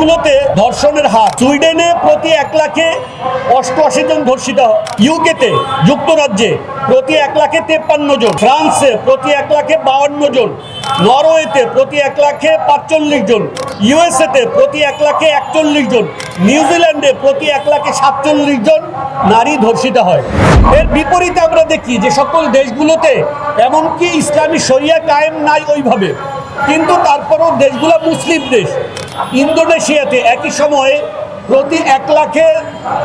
দেশগুলোতে ধর্ষণের হার। সুইডেনে প্রতি এক লাখে অষ্টআশি জন ধর্ষিত ইউকেতে যুক্তরাজ্যে প্রতি এক লাখে তেপ্পান্ন জন। ফ্রান্সে প্রতি এক লাখে বাউান্ন জন। নরওয়েতে প্রতি এক লাখে পাঁচচল্লিশ জন। ইউএসএতে প্রতি এক লাখে একচল্লিশ জন। নিউজিল্যান্ডে প্রতি এক লাখে সাতচল্লিশ জন নারী ধর্ষিত হয়। এর বিপরীতে আমরা দেখি যে সকল দেশগুলোতে এমনকি ইসলামী শরিয়া কায়েম নাই ওইভাবে। কিন্তু তারপরও দেশগুলো মুসলিম দেশ। ইন্দোনেশিয়াতে একই সময়ে প্রতি এক লাখে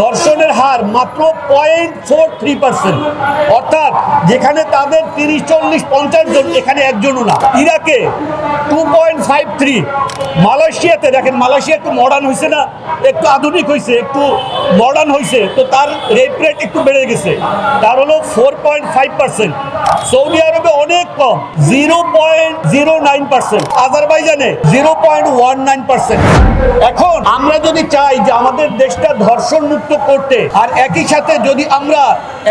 ধর্ষণের হার মাত্র পয়েন্ট ফোর থ্রি পার্সেন্ট। অর্থাৎ যেখানে তাদের তিরিশ, চল্লিশ, পঞ্চাশ জন, এখানে একজনও না। ইরাকে টু পয়েন্ট ফাইভ থ্রি। মালয়েশিয়াতে দেখেন, মালয়েশিয়া একটু মডার্ন হয়েছে না, একটু আধুনিক হয়েছে একটু মডার্ন হয়েছে তো তার রেট রেট একটু বেড়ে গেছে। তার হলো four point five percent. Saudi আরবে অনেক কম, zero point zero nine percent. আজারবাইজানে zero point one nine percent. এখন আমরা যদি চাই যে আমাদের দেশটা ধর্ষণ মুক্ত করতে। আর একই সাথে যদি আমরা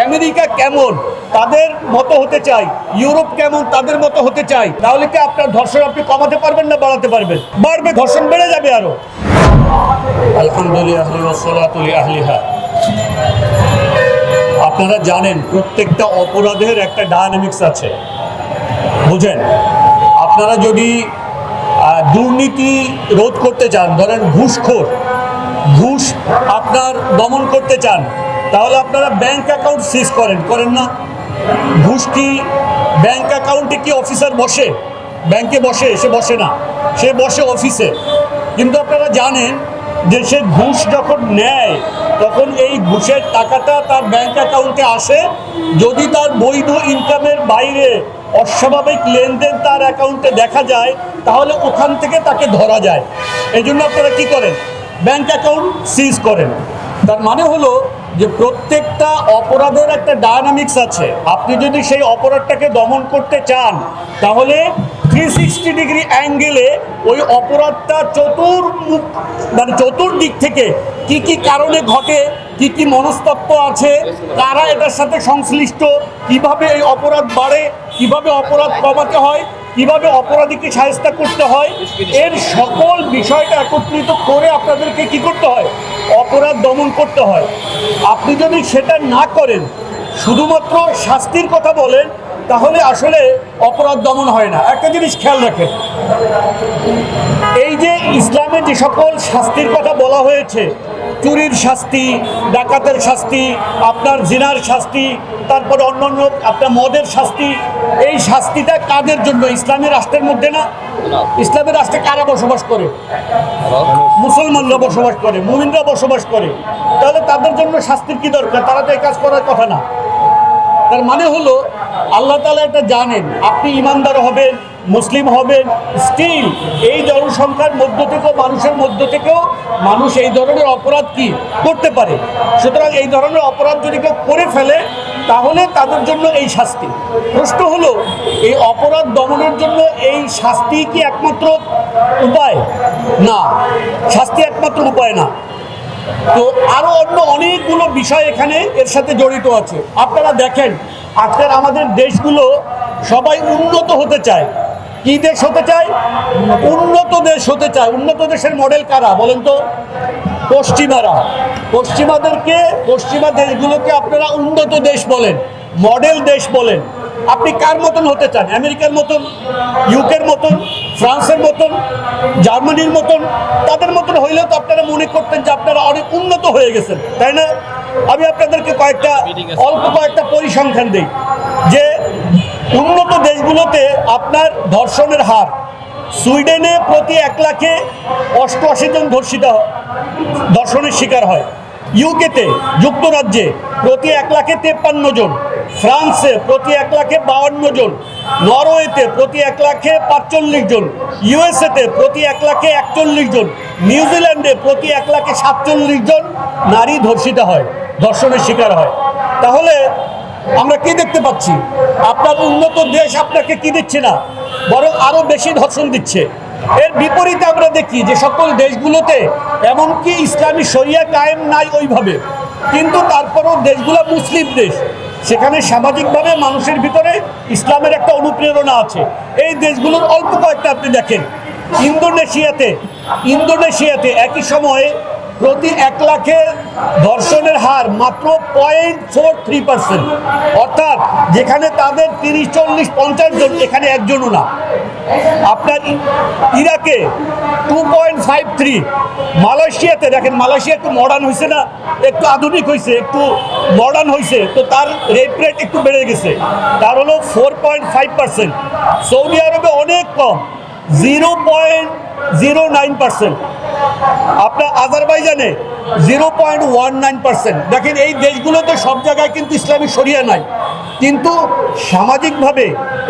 আমেরিকা কেমন, তাদের মতো হতে চাই, ইউরোপ কেমন, তাদের মতো হতে চাই, তাহলে কি আপনার ধর্ষণ আপনি কমাতে পারবেন না বাড়াতে পারবেন? বাড়বে, ধর্ষণ বেড়ে যাবে আরও। আলহামদুলিল্লাহ আপনারা জানেন, প্রত্যেকটা অপরাধের একটা ডায়নামিক্স আছে। বুঝেন? আপনারা যদি দুর্নীতি রোধ করতে চান, ধরেন ঘুষখোর ঘুষ আপনার দমন করতে চান, তাহলে আপনারা ব্যাংক অ্যাকাউন্ট সিজ করেন করেন না। ঘুষ কি ব্যাংক অ্যাকাউন্টে কি অফিসার বসে? ব্যাংকে বসে, সে বসে না। সে বসে অফিসে। কিন্তু আপনারা জানেন যে সে ঘুষ যখন নেয়, তখন এই ঘুষের টাকাটা তার ব্যাংক অ্যাকাউন্টে আসে। যদি তার বৈধ ইনকামের বাইরে অস্বাভাবিক লেনদেন তার অ্যাকাউন্টে দেখা যায়, তাহলে ওখান থেকে তাকে ধরা যায়। এই জন্য আপনারা কী করেন? ব্যাংক অ্যাকাউন্ট সিজ করেন। তার মানে হলো যে প্রত্যেকটা অপরাধের একটা ডায়নামিক্স আছে। আপনি যদি সেই অপরাধটাকে দমন করতে চান, তাহলে থ্রি সিক্সটি ডিগ্রি অ্যাঙ্গেলে ওই অপরাধটা চতুর্মুখ মানে চতুর্দিক থেকে কি কি কারণে ঘটে, কি কি মনস্তত্ত্ব আছে, কারা এটার সাথে সংশ্লিষ্ট, কীভাবে এই অপরাধ বাড়ে, কীভাবে অপরাধ কমাতে হয় কীভাবে অপরাধীকে সাহায্য করতে হয়, এর সকল বিষয়টা একত্রিত করে আপনাদেরকে কি করতে হয়? অপরাধ দমন করতে হয়। আপনি যদি সেটা না করেন, শুধুমাত্র শাস্তির কথা বলেন, তাহলে আসলে অপরাধ দমন হয় না। একটা জিনিস খেয়াল রাখেন। এই যে ইসলামে যে সকল শাস্তির কথা বলা হয়েছে চুরির শাস্তি, ডাকাতের শাস্তি, আপনার জিনার শাস্তি, তারপরে অন্যান্য আপনার মদের শাস্তি, এই শাস্তিটা কাদের জন্য? ইসলামী রাষ্ট্রের মধ্যে না? ইসলামের রাষ্ট্রে কারা বসবাস করে? মুসলমানরা বসবাস করে, মুমিনরা বসবাস করে। তাহলে তাদের জন্য শাস্তির কি দরকার? তারা তো এই কাজ করার কথা না। তার মানে হলো, আল্লাহ তালা এটা জানেন, আপনি ইমানদার হবেন মুসলিম হবেন স্টিল এই জনসংখ্যার মধ্য থেকেও, মানুষের মধ্য থেকেও মানুষ এই ধরনের অপরাধ কি করতে পারে? সুতরাং এই ধরনের অপরাধ যদি কেউ করে ফেলে, তাহলে তাদের জন্য এই শাস্তি। প্রশ্ন হলো, এই অপরাধ দমনের জন্য এই শাস্তি কি একমাত্র উপায়? না, শাস্তি একমাত্র উপায় না। তো আরও অন্য অনেকগুলো বিষয় এখানে এর সাথে জড়িত আছে। আপনারা দেখেন, আজকের আমাদের দেশগুলো সবাই উন্নত হতে চায়। কি দেশ হতে চায়? উন্নত দেশ হতে চায়। উন্নত দেশের মডেল কারা বলেন তো? পশ্চিমারা। পশ্চিমাদেরকে পশ্চিমা দেশগুলোকে আপনারা উন্নত দেশ বলেন মডেল দেশ বলেন। আপনি কার মতন হতে চান? আমেরিকার মতন ইউকের মতন ফ্রান্সের মতন জার্মানির মতন? তাদের মতন হইলে তো আপনারা মনে করতেন যে আপনারা অনেক উন্নত হয়ে গেছেন তাই না? আমি আপনাদেরকে কয়েকটা অল্প কয়েকটা পরিসংখ্যান দিই। যে উন্নত দেশগুলোতে আপনার ধর্ষণের হার। সুইডেনে প্রতি এক লাখে অষ্টআশি জন ধর্ষিত ধর্ষণের শিকার হয়। ইউকেতে, যুক্তরাজ্যে প্রতি এক লাখে তেপ্পান্ন জন। ফ্রান্সে প্রতি এক লাখে বাউান্ন জন। নরওয়েতে প্রতি এক লাখে পাঁচচল্লিশ জন। ইউএসএতে প্রতি এক লাখে একচল্লিশ জন। নিউজিল্যান্ডে প্রতি এক লাখে সাতচল্লিশ জন নারী ধর্ষিত হয়, ধর্ষণের শিকার হয়। তাহলে আমরা কি দেখতে পাচ্ছি? আপনার উন্নত দেশ আপনাকে কি দিচ্ছে না? বরং আরও বেশি ধর্ষণ দিচ্ছে। এর বিপরীতে আমরা দেখি যে সকল দেশগুলোতে এমনকি ইসলামী শরিয়া কায়েম নাই ওইভাবে। কিন্তু তারপরও দেশগুলো মুসলিম দেশ। সেখানে সামাজিকভাবে মানুষের ভিতরে ইসলামের একটা অনুপ্রেরণা আছে। এই দেশগুলোর অল্প কয়েকটা আপনি দেখেন। ইন্দোনেশিয়াতে ইন্দোনেশিয়াতে একই সময়ে প্রতি এক লাখের ধর্ষণের হার মাত্র পয়েন্ট ফোর থ্রি পার্সেন্ট অর্থাৎ যেখানে তাদের তিরিশ, চল্লিশ, পঞ্চাশ জন, এখানে একজনও না। আপনার ইরাকে টু পয়েন্ট ফাইভ থ্রি মালয়েশিয়াতে দেখেন, মালয়েশিয়া একটু মডার্ন হয়েছে না, একটু আধুনিক হয়েছে একটু মডার্ন হয়েছে তো তার রেট রেট একটু বেড়ে গেছে। তার হলো four point five percent Saudi আরবে অনেক কম zero point zero nine percent আপনার আজারবাইজানে zero point one nine percent. দেখেন, এই দেশগুলোতে সব জায়গায় কিন্তু ইসলামী শরিয়া নাই। কিন্তু সামাজিকভাবে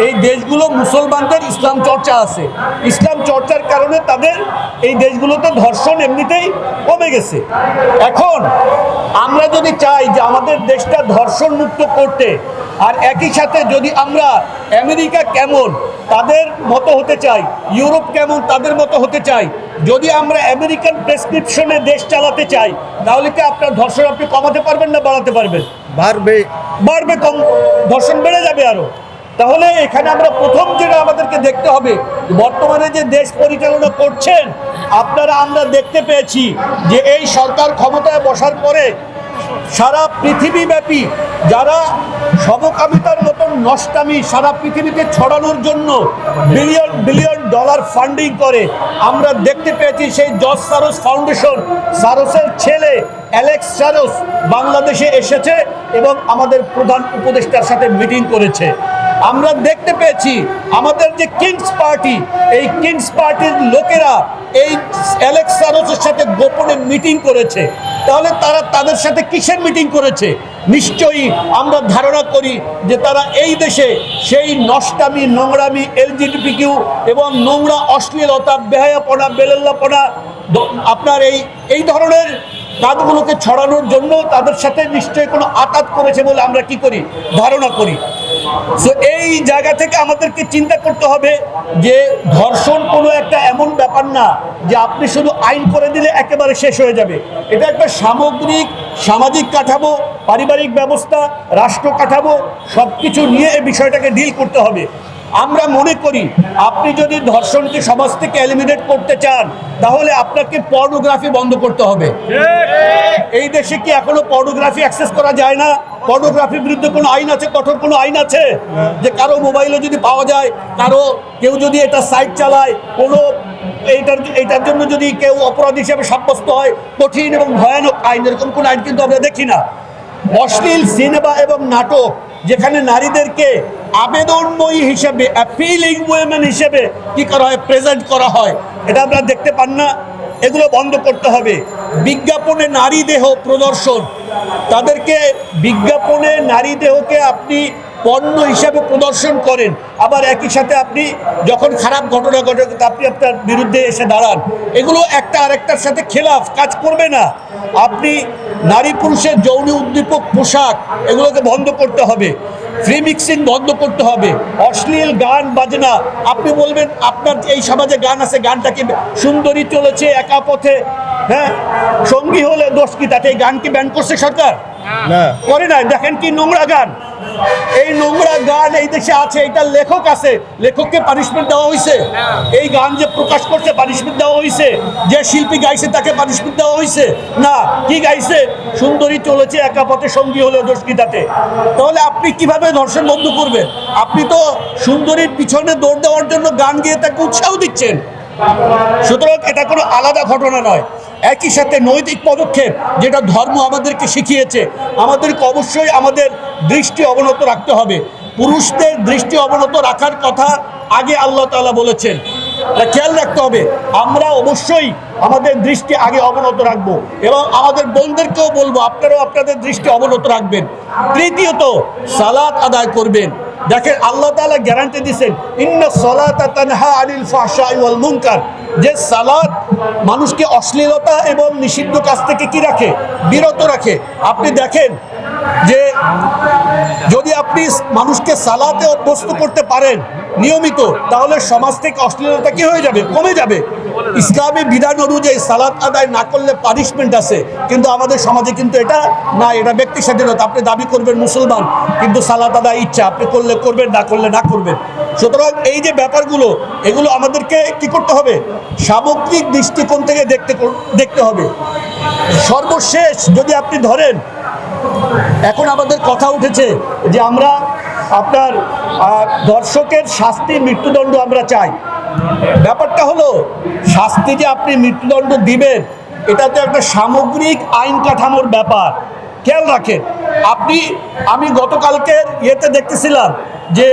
এই দেশগুলো মুসলমানদের ইসলাম চর্চা আছে। ইসলাম চর্চার কারণে তাদের এই দেশগুলোতে ধর্ষণ এমনিতেই কমে গেছে। এখন আমরা যদি চাই যে আমাদের দেশটা ধর্ষণ মুক্ত করতে, আর একই সাথে যদি আমরা আমেরিকা কেমন, তাদের মতো হতে চাই, ইউরোপ কেমন, তাদের মতো হতে চাই, যদি আমরা আমেরিকান প্রেসক্রিপশনে দেশ চালাতে চাই তাহলে কি আপনার ধর্ষণ আপনি কমাতে পারবেন না বাড়াতে পারবেন? বাড়বে। বাড়বে কম ধর্ষণ বেড়ে যাবে আরও। তাহলে এখানে আমরা প্রথম যেটা আমাদেরকে দেখতে হবে বর্তমানে যে দেশ পরিচালনা করছেন আপনারা আমরা দেখতে পেয়েছি যে এই সরকার ক্ষমতায় বসার পরে সারা পৃথিবীব্যাপী যারা সমকামিতার মতন নষ্টামি সারা পৃথিবীতে ছড়ানোর জন্য বিলিয়ন বিলিয়ন ডলার ফান্ডিং করে, আমরা দেখতে পেয়েছি সেই জজ সারস ফাউন্ডেশন। সারসের ছেলে অ্যালেক্স সারস বাংলাদেশে এসেছে এবং আমাদের প্রধান উপদেষ্টার সাথে মিটিং করেছে। আমরা দেখতে পেয়েছি আমাদের যে কিংস পার্টি এই কিংস পার্টির লোকেরা এই অ্যালেক্স সারসের সাথে গোপনে মিটিং করেছে। তাহলে তারা তাদের সাথে কিসের মিটিং করেছে? নিশ্চয়ই আমরা ধারণা করি যে তারা এই দেশে সেই নষ্টামি, নোংরামি এলজিডিপি কিউ এবং নোংরা, অশ্লীলতা, বেহায়াপনা, বেলেল্লাপনা, আপনার এই এই ধরনের কাজগুলোকে ছড়ানোর জন্য তাদের সাথে নিশ্চয়ই কোনো আঘাত করেছে বলে আমরা কি করি? ধারণা করি। সো এই জায়গা থেকে আমাদেরকে চিন্তা করতে হবে যে ধর্ষণ কোনো একটা এমন ব্যাপার না যে আপনি শুধু আইন করে দিলে একেবারে শেষ হয়ে যাবে। এটা একটা সামগ্রিক সামাজিক কাঠামো, পারিবারিক ব্যবস্থা, রাষ্ট্র কাঠামো সব কিছু নিয়ে এই বিষয়টাকে ডিল করতে হবে। আমরা মনে করি আপনি যদি ধর্ষণকে সমাজ থেকে এলিমিনেট করতে চান, তাহলে আপনাকে পর্নোগ্রাফি বন্ধ করতে হবে। এই দেশে কি এখনও পর্নোগ্রাফি অ্যাক্সেস করা যায় না? পর্নোগ্রাফির বিরুদ্ধে কোনো আইন আছে? কঠোর কোনো আইন আছে? যে কারও মোবাইলে যদি পাওয়া যায়, কারও কেউ যদি এটা সাইট চালায়, কোনো এইটার এইটার জন্য যদি কেউ অপরাধ হিসেবে সাব্যস্ত হয়, কঠিন এবং ভয়ানক আইন, এরকম কোনো আইন কিন্তু আমরা দেখি না। অশ্লীল সিনেমা এবং নাটক যেখানে নারীদেরকে আবেদনময়ী হিসেবে অ্যাপিলিং ওয়েমেন হিসেবে কি করা হয় প্রেজেন্ট করা হয়। এটা আমরা দেখতে পান না। এগুলো বন্ধ করতে হবে। বিজ্ঞাপনে নারী দেহ প্রদর্শন। তাদেরকে বিজ্ঞাপনে নারী দেহকে আপনি পণ্য হিসাবে প্রদর্শন করেন। আবার একই সাথে আপনি যখন খারাপ ঘটনা ঘটে, আপনি আপনার বিরুদ্ধে এসে দাঁড়ান। এগুলো একটা আরেকটার সাথে খেলাফ, কাজ করবে না। আপনি নারী পুরুষের যৌন উদ্দীপক, পোশাক, এগুলোকে বন্ধ করতে হবে। ফ্রি মিক্সিং বন্ধ করতে হবে। অশ্লীল গান, বাজনা, আপনি বলবেন, আপনার এই সমাজে গান আছে, গানটা কি সুন্দরী চলেছে, একা পথে? হ্যাঁ? সঙ্গী হলে দোষ কি? তাতে এই গান কি ব্যান করছে সরকার? করে না। দেখেন কি নোংরা গান। এই নোংরা গান এই দেশে আছে এটা লেখক আছে। লেখককে পানিশমেন্ট দেওয়া হয়েছে এই গান যে প্রকাশ করছে পানিশমেন্ট দেওয়া হয়েছে যে শিল্পী গাইছে তাকে পানিশমেন্ট দেওয়া হয়েছে না কি গাইছে? সুন্দরী চলেছে একা পথে সঙ্গী হলো দোষকিতাতে তাহলে আপনি কীভাবে ধর্ষণ বন্ধ করবেন? আপনি তো সুন্দরীর পিছনে দৌড় দেওয়ার জন্য গান গিয়ে তাকে উৎসাহ দিচ্ছেন। সুতরাং এটা কোনো আলাদা ঘটনা নয়। একই সাথে নৈতিক পদক্ষেপ যেটা ধর্ম আমাদেরকে শিখিয়েছে, আমাদেরকে অবশ্যই আমাদের দৃষ্টি অবনত রাখতে হবে। পুরুষদের দৃষ্টি অবনত রাখার কথা আগে আল্লাহ তালা বলেছেন। খেয়াল রাখতে হবে, আমরা অবশ্যই আমাদের দৃষ্টি আগে অবনত রাখব এবং আমাদের বোনদেরকেও বলব, আপনারাও আপনাদের দৃষ্টি অবনত রাখবেন। তৃতীয়ত, সালাত আদায় করবেন। দেখেন আল্লাহ তালা গ্যারান্টি দিচ্ছেন ইন্না সলাতা তানহা আনিল ফাহশাই ওয়াল মুনকার। যে সালাদ মানুষকে অশ্লীলতা এবং নিষিদ্ধ কাজ থেকে কি রাখে? বিরত রাখে। আপনি দেখেন যে আপনি মানুষকে সালাতে অভ্যস্ত করতে পারেন নিয়মিত, তাহলে সমাজ থেকে অশ্লীলতা কি হয়ে যাবে? কমে যাবে। ইসলামী বিধান অনুযায়ী সালাত আদায় না করলে পানিশমেন্ট আছে, কিন্তু আমাদের সমাজে কিন্তু এটা না, এটা ব্যক্তি স্বাধীনতা। আপনি দাবি করবেন মুসলমান, কিন্তু সালাত আদায় ইচ্ছা, আপনি করলে করবেন, না করলে না করবেন। সুতরাং এই যে ব্যাপারগুলো, এগুলো আমাদেরকে কি করতে হবে? সামগ্রিক দৃষ্টিকোণ থেকে দেখতে দেখতে হবে। সর্বশেষ যদি আপনি ধরেন এখন আমাদের কথা উঠেছে যে আমরা আপনার দর্শকের শাস্তি মৃত্যুদণ্ড আমরা চাই। ব্যাপারটা হলো, শাস্তি যে আপনি মৃত্যুদণ্ড দিবেন, এটা তো একটা সামগ্রিক আইন কাঠামোর ব্যাপার। খেয়াল রাখেন, আপনি, আমি গতকালকের ইয়েতে দেখতেছিলাম যে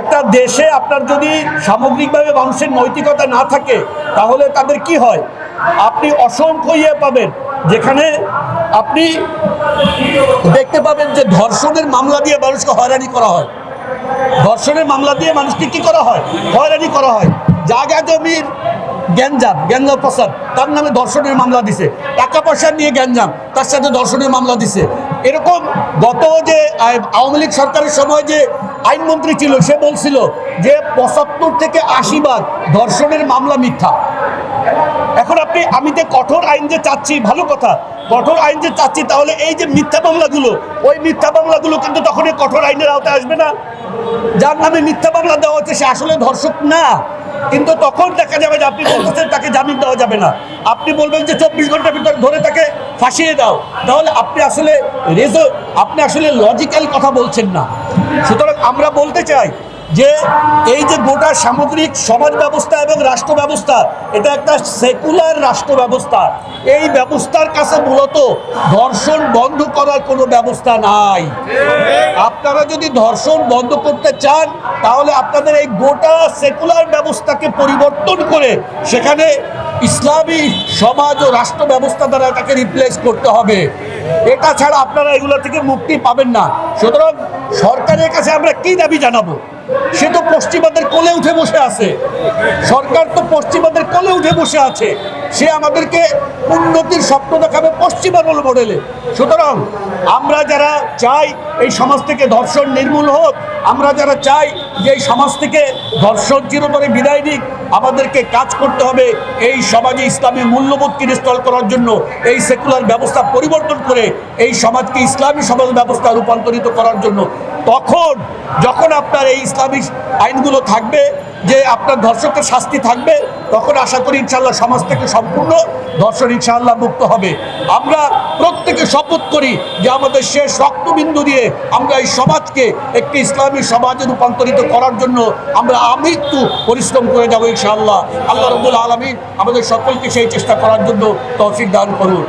একটা দেশে আপনার যদি সামগ্রিকভাবে মানুষের নৈতিকতা না থাকে, তাহলে তাদের কি হয়? আপনি অসংখ্য ইয়ে পাবেন, যেখানে আপনি দেখতে পাবেন যে ধর্ষণের মামলা দিয়ে মানুষকে হয়রানি করা হয়। ধর্ষণের মামলা দিয়ে মানুষকে কি করা হয়? হয়রানি করা হয়। জায়গা জমির গ্যাঞ্জাম গ্যাঞ্জাম প্রসাদ, তার নামে ধর্ষণের মামলা দিছে। টাকা পয়সা নিয়ে গ্যাঞ্জাম, তার সাথে ধর্ষণের মামলা দিছে। এরকম গত যে আওয়ামী লীগ সরকারের সময় যে আইনমন্ত্রী ছিল, সে বলছিল যে পঁচাত্তর থেকে আশি বার ধর্ষণের মামলা মিথ্যা। এখন আপনি, আমি যে কঠোর আইন যে চাচ্ছি, ভালো কথা, কঠোর আইন যে চাচ্ছি, তাহলে এই যে মিথ্যা মামলাগুলো, ওই মিথ্যা মামলাগুলো কিন্তু তখন এই কঠোর আইনের আওতায় আসবে না। যার নামে মিথ্যা মামলা দেওয়া হচ্ছে, সে আসলে ধর্ষক না। কিন্তু তখন দেখা যাবে যে আপনি বলতেছেন, তাকে জামিন দেওয়া যাবে না। আপনি বলবেন যে চব্বিশ ঘণ্টার ভিতরে ধরে তাকে ফাঁসিয়ে দাও। তাহলে আপনি আসলে রেজো, আপনি আসলে লজিক্যাল কথা বলছেন না। সুতরাং আমরা বলতে চাই যে এই যে গোটা সামগ্রিক সমাজ ব্যবস্থা এবং রাষ্ট্র ব্যবস্থা, এটা একটা সেকুলার রাষ্ট্র ব্যবস্থা। এই ব্যবস্থার কাছে মূলত ধর্ষণ বন্ধ করার কোনো ব্যবস্থা নাই। আপনারা যদি ধর্ষণ বন্ধ করতে চান, তাহলে আপনাদের এই গোটা সেকুলার ব্যবস্থাকে পরিবর্তন করে সেখানে ইসলামী সমাজ ও রাষ্ট্র ব্যবস্থা দ্বারা এটাকে রিপ্লেস করতে হবে। এটা ছাড়া আপনারা এগুলো থেকে মুক্তি পাবেন না। সুতরাং সরকারের কাছে আমরা কি দাবি জানাব? সে তো পশ্চিমাদের কোলে উঠে বসে আছে। সরকার তো পশ্চিমাদের কোলে উঠে বসে আছে। সে আমাদেরকে উন্নতির স্বপ্ন দেখাবে পশ্চিমা রোল মডেলে। সুতরাং আমরা যারা চাই এই সমাজ থেকে ধর্ষণ নির্মূল হোক, আমরা যারা চাই যে এই সমাজ থেকে ধর্ষণ চিরতরে বিদায় নিক, আমাদেরকে কাজ করতে হবে এই সমাজে ইসলামী মূল্যবোধকে ইনস্টল করার জন্য, এই সেকুলার ব্যবস্থা পরিবর্তন করে, এই সমাজকে ইসলামী সমাজ ব্যবস্থা রূপান্তরিত করার জন্য। তখন যখন আপনার এই ইসলামিক আইনগুলো থাকবে, যে আপনার ধর্ষকের শাস্তি থাকবে, তখন আশা করি ইনশাল্লাহ সমাজ থেকে সম্পূর্ণ ধর্ষণ ইনশাআল্লাহ মুক্ত হবে। আমরা প্রত্যেকে শপথ করি যে আমাদের শেষ রক্তবিন্দু দিয়ে আমরা এই সমাজকে একটি ইসলামী সমাজে রূপান্তরিত করার জন্য আমরা আমৃত্যু পরিশ্রম করে যাব ইনশাআল্লাহ। আল্লাহ রবুল আলমিন আমাদের সকলকে সেই চেষ্টা করার জন্য তৌফিক দান করুন।